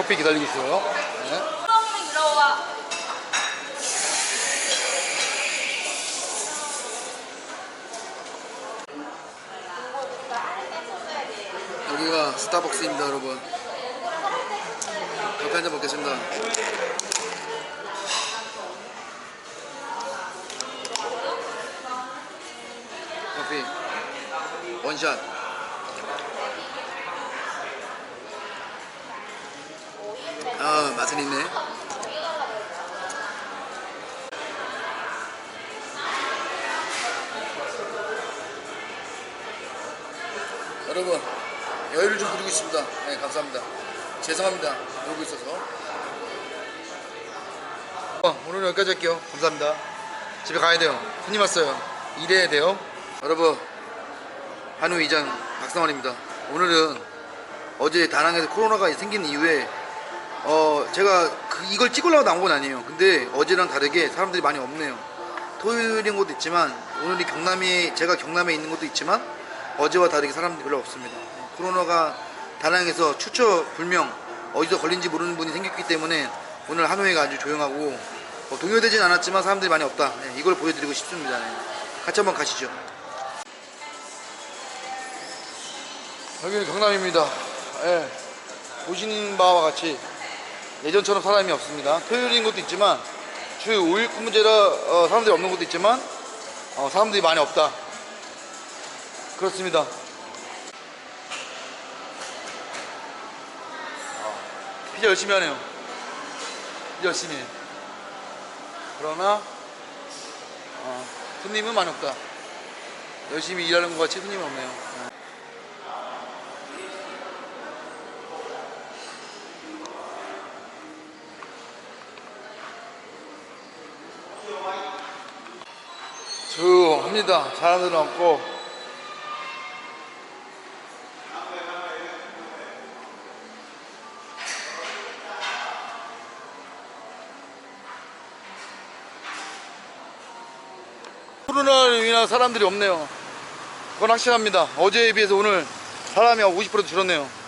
커피 기다리고 있어요. 네. 여기가 스타벅스입니다, 여러분. 커피 한잔 먹겠습니다. 커피 원샷. 아 맛은 있네. 여러분 여유를 좀 부리고 있습니다. 네 감사합니다. 죄송합니다. 놀고 있어서. 어, 오늘은 여기까지 할게요. 감사합니다. 집에 가야 돼요. 손님 왔어요. 일해야 돼요. 여러분 한우 이장 박상원입니다. 오늘은 어제 다낭에서 코로나가 생긴 이후에 어 제가 그 이걸 찍으려고 나온 건 아니에요. 근데 어제랑 다르게 사람들이 많이 없네요. 토요일인 것도 있지만 오늘이 경남에 제가 경남에 있는 것도 있지만 어제와 다르게 사람들이 별로 없습니다. 코로나가 다낭에서 추처 불명 어디서 걸린지 모르는 분이 생겼기 때문에 오늘 하노이가 아주 조용하고 어, 동요되진 않았지만 사람들이 많이 없다. 네, 이걸 보여드리고 싶습니다. 네. 같이 한번 가시죠. 여기는 경남입니다. 예. 보시는 바와 같이 예전처럼 사람이 없습니다. 토요일인 것도 있지만 주 5일 근무제라 어, 사람들이 없는 것도 있지만 어, 사람들이 많이 없다. 그렇습니다. 어, 피자 열심히 하네요. 열심히 해. 그러나 어, 손님은 많이 없다. 열심히 일하는 것 같이 손님은 없네요. 네. 조용합니다. 사람들은 없고. 코로나로 인한 사람들이 없네요. 그건 확실합니다. 어제에 비해서 오늘 사람이 50% 줄었네요.